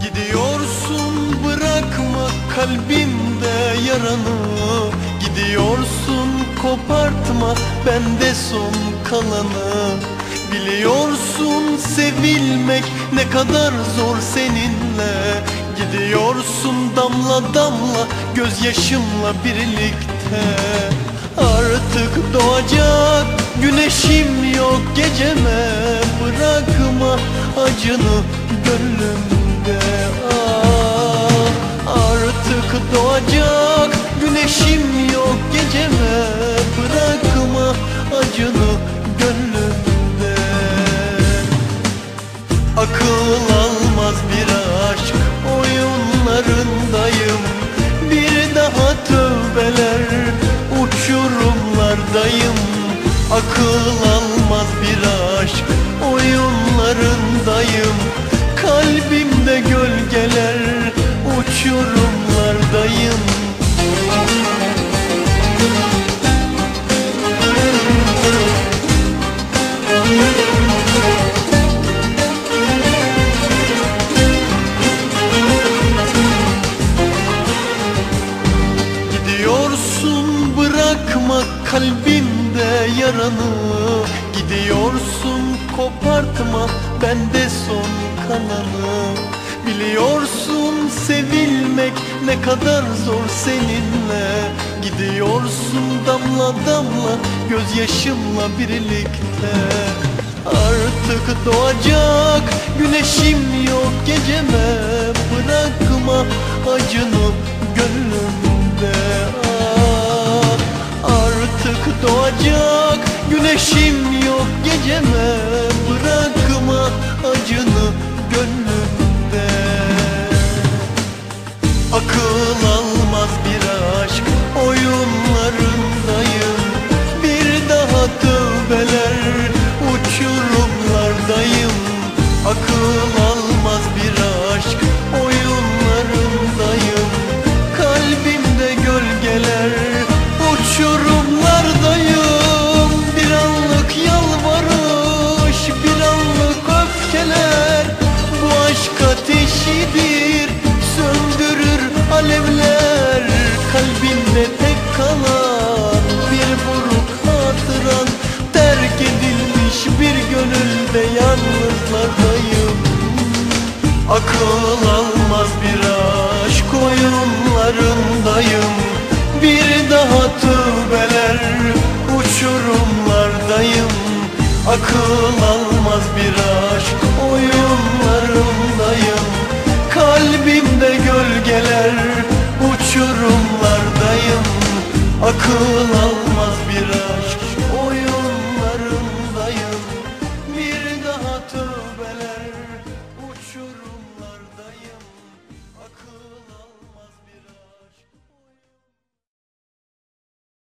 Gidiyorsun bırakma kalbimde yaranı Gidiyorsun kopartma bende son kalanı. Biliyorsun sevilmek ne kadar zor seninle. Gidiyorsun damla damla gözyaşımla birlikte. Artık doğacak güneşim yok geceme. Bırakma acını acını gönlümde. Akıl almaz bir aşk oyunlarındayım. Bir daha tövbeler uçurumlardayım. Akıl almaz bir aşk oyunlarındayım. Kalbimde gölgeler uçurumlardayım yaranı Gidiyorsun kopartma. Bende son kalanı Biliyorsun sevilmek ne kadar zor seninle. Gidiyorsun damla damla gözyaşımla birlikte. Artık doğacak güneşim yok geceme. Bırakma acını gönlümde. Ah, Artık doğacak güneşim yok geceme yalnızlardayım Akıl almaz bir aşk oyunlarındayım. Bir daha tövbeler uçurumlardayım. Akıl almaz bir aşk oyunlarındayım. Kalbimde gölgeler uçurumlardayım. Akıl almaz bir aşk